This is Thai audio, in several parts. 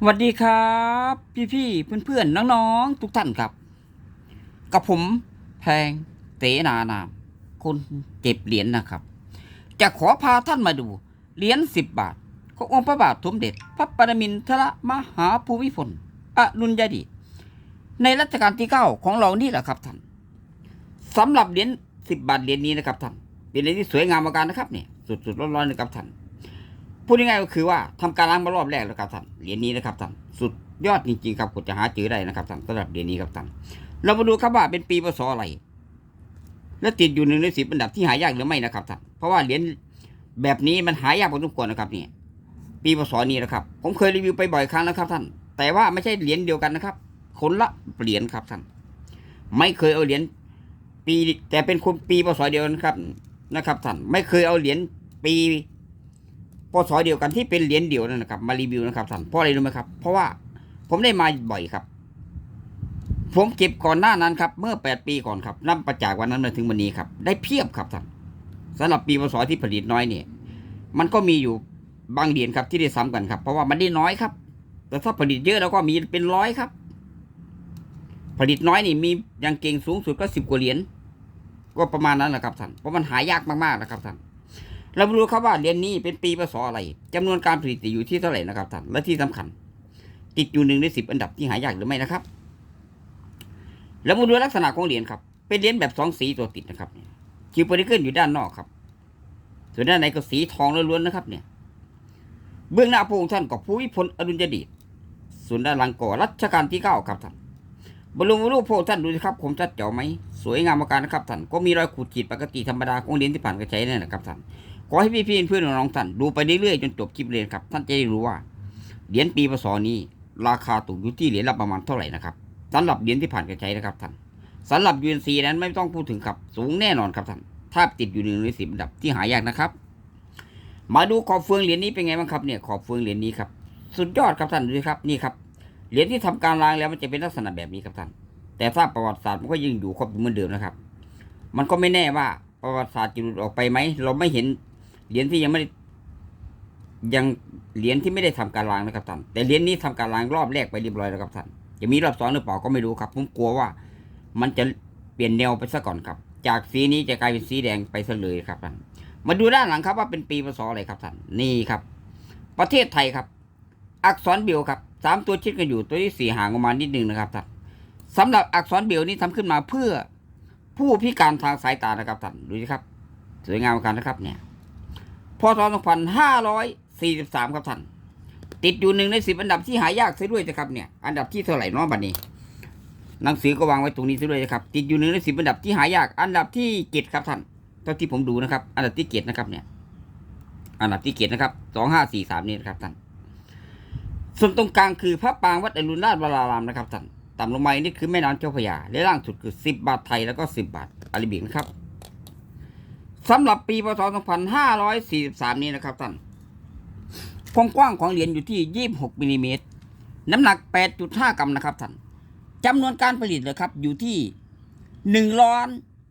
สวัสดีครับ พี่ๆเพื่อนๆน้องๆทุกท่านครับ กับผมแพงเตนานามคนเก็บเหรียญนะครับ จะขอพาท่านมาดูเหรียญสิบบาท ขององค์พระบาทสมเด็จ พระปรมินทรมหาภูมิพลอดุลยเดชในรัชกาลที่เก้าของเรานี่แหละครับท่านสำหรับเหรียญสิบบาทเหรียญนี้นะครับท่านเป็นเหรียญที่สวยงามมากนะครับเนี่ยสุดๆร้อนๆนะครับท่าน พูดง่ายๆก็คือว่าทำการล้างมารอบแรกแล้วครับท่านเหรียญนี้นะครับท่านสุดยอดจริงๆครับคุณจะหาเจอได้นะครับท่านสำหรับเหรียญนี้ครับท่านเรามาดูครับว่าเป็นปีพศอะไร และติดอยู่หนึ่งในสิบอันดับที่หายากหรือไม่นะครับท่านเพราะว่าเหรียญแบบนี้มันหายากพอสมควรนะครับนี่ปีพศนี้นะครับ ผมเคยรีวิวไปบ่อยครั้งแล้วครับท่าน แต่ว่าไม่ใช่เหรียญเดียวกันนะครับคนละเหรียญครับท่าน ไม่เคยเอาเหรียญปีแต่เป็นคนปีพศเดียวกันครับนะครับท่าน ไม่เคยเอาเหรียญปี ปศเดียวกันที่เป็นเหรียญเดียวนั่นนะครับ มารีวิวนะครับท่านเพราะอะไรรู้ไหมครับ เพราะว่าผมได้มาบ่อยครับ ผมเก็บก่อนหน้านั้นครับ เมื่อแปดปีก่อนครับนับประจากวันนั้นมาถึงวันนี้ครับ ได้เพียบครับท่านสำหรับปีพศที่ผลิตน้อยเนี่ย มันก็มีอยู่บางเหรียญครับที่ได้ซ้ำกันครับ เพราะว่ามันได้น้อยครับ แต่ถ้าผลิตเยอะแล้วก็มีเป็นร้อยครับ ผลิตน้อยนี่มีอย่างเก่งสูงสุดก็สิบกว่าเหรียญก็ประมาณนั้นแหละครับท่านเพราะมันหายากมากๆนะครับท่าน เรามาดูครับว่าเหรียญนี้เป็นปีพศอะไรจำนวนการผลิตอยู่ที่เท่าไหร่นะครับท่านและที่สำคัญ ติดอยู่หนึ่งในสิบอันดับที่หายากหรือไม่นะครับแล้วมาดูลักษณะของเหรียญครับ เป็นเหรียญแบบสองสีตัวติดนะครับคิวปริเกิลอยู่ด้านนอกครับ ส่วนด้านในก็สีทองล้วนๆนะครับ เนี่ย เบื้องหน้าพระองค์ท่านก็ภูมิพลอดุลยเดชส่วนด้านหลังก็รัชกาลที่เก้าครับท่านบรมรูปพระองค์ท่านดูสิครับผมชัดเจ๋วไหมสวยงามมากนะครับท่านก็มีรอยขูดขีดปกติธรรมดาของเหรียญที่ผ่านการใช้นั่นแหละครับท่าน ขอให้พี่พี่ๆเพื่อนๆน้องท่านดูไปเรื่อยๆจนจบคลิปเรียนครับท่านจะได้รู้ว่าเหรียญปีพศนี้ ราคาตกอยู่ที่เหรียญละประมาณเท่าไหร่นะครับสำหรับเหรียญที่ผ่านการใช้นะครับท่านสำหรับ UNC นั้นไม่ต้องพูดถึงครับสูงแน่นอนครับท่านถ้าติดอยู่หนึ่งในสิบดับที่หายากนะครับ มาดูขอบเฟืองเหรียญนี้เป็นไงบ้างครับเนี่ยขอบเฟืองเหรียญนี้ครับสุดยอดครับท่านดูครับนี่ครับเหรียญที่ทำการล้างแล้วมันจะเป็นลักษณะแบบนี้ครับท่าน แต่ถ้าประวัติศาสตร์มันก็ยังอยู่ครบอยู่เหมือนเดิมนะครับ มันก็ไม่แน่ว่าประวัติศาสตร์จะหลุดออกไปไหมเราไม่เห็น เหรียญที่ยังไม่ยังเหรียญที่ไม่ได้ทำการล้างนะครับท่านแต่เหรียญนี้ทำการล้างรอบแรกไปเรียบร้อยแล้วครับท่านจะมีรอบสองหรือเปล่าก็ไม่รู้ครับผมกลัวว่า มันจะเปลี่ยนแนวไปซะก่อนครับ จากสีนี้จะกลายเป็นสีแดงไปซะเลยครับท่านมาดูด้านหลังครับว่าเป็นปีพศอะไรครับท่านนี่ครับ ประเทศไทยครับ อักษรเบลครับสามตัวชิดกันอยู่ตัวที่สี่ห่างออกมานิดนึงนะครับท่านสำหรับอักษรเบลนี้ทำขึ้นมาเพื่อผู้พิการทางสายตานะครับท่านดูสิครับ สวยงามกันนะครับเนี่ย พศ2543 ครับท่าน ติดอยู่หนึ่งในสิบอันดับที่หายากซะด้วยนะครับเนี่ย อันดับที่เท่าไหร่น้อบัดนี้ หนังสือก็วางไว้ตรงนี้ซะด้วยนะครับ ติดอยู่หนึ่งในสิบอันดับที่หายาก อันดับที่เจ็ดครับท่านเท่าที่ผมดูนะครับ อันดับที่เจ็ดนะครับเนี่ย อันดับที่เจ็ดนะครับสองห้าสี่สามนี่นะครับท่าน ส่วนตรงกลางคือพระปางวัดอรุณราชวรารามนะครับท่าน ต่ำลงมาอีกนี่คือแม่น้ำเจ้าพระยาและล่างสุดคือสิบบาทไทยแล้วก็สิบบาทอาราบิกนะครับ สำหรับปีพศ 2543 นี้นะครับท่านความกว้างของเหรียญอยู่ที่ 26มิลลิเมตร น้ำหนัก 8.5 กรัมนะครับท่านจำนวนการผลิตเลยครับ อยู่ที่1ล้าน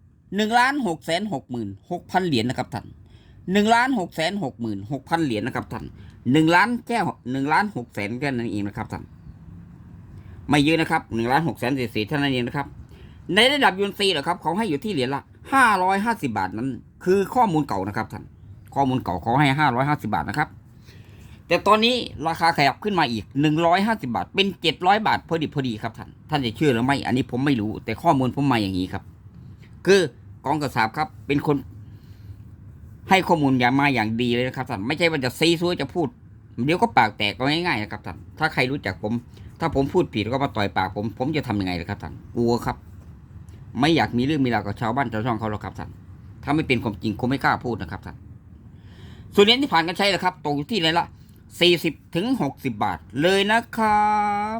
1ล้าน6แสน6หมื่น6พันเหรียญนะครับท่าน1ล้าน6แสน6หมื่น6พันเหรียญนะครับท่าน1ล้านแค่1ล้าน6แสนแค่นั้นเองนะครับท่านไม่เยอะนะครับ1ล้าน6แสนเศษเท่านั้นเองนะครับ ในระดับยูนซีเหรอครับเขาให้อยู่ที่เหรียญละ550 บาทนั้น คือข้อมูลเก่านะครับท่านข้อมูลเก่าเขาให้550บาทนะครับแต่ตอนนี้ราคาขยับขึ้นมาอีก150บาท เป็น700บาทพอดีพอดีครับท่านท่านจะเชื่อหรือไม่อันนี้ผมไม่รู้ แต่ข้อมูลผมมาอย่างนี้ครับ คือกองกระสาบครับ เป็นคน ให้ข้อมูลอย่ามาอย่างดีเลยนะครับท่านไม่ใช่ว่าจะซีซัวจะพูดเดี๋ยวก็ปากแตกก็ง่ายๆนะครับท่านถ้าใครรู้จักผม ถ้าผมพูดผิดก็มาต่อยปากผม ผมจะทำยังไงล่ะครับท่านกลัวครับ ไม่อยากมีเรื่องมีราวกับชาวบ้านชาวช่องเขาหรอกครับท่าน ถ้าไม่เป็นความจริงคงไม่กล้าพูดนะครับท่านส่วนเหรียญที่ผ่านการใช้นะครับตกอยู่ที่เลยละสี่สิบถึงหกสิบบาทเลยนะครับ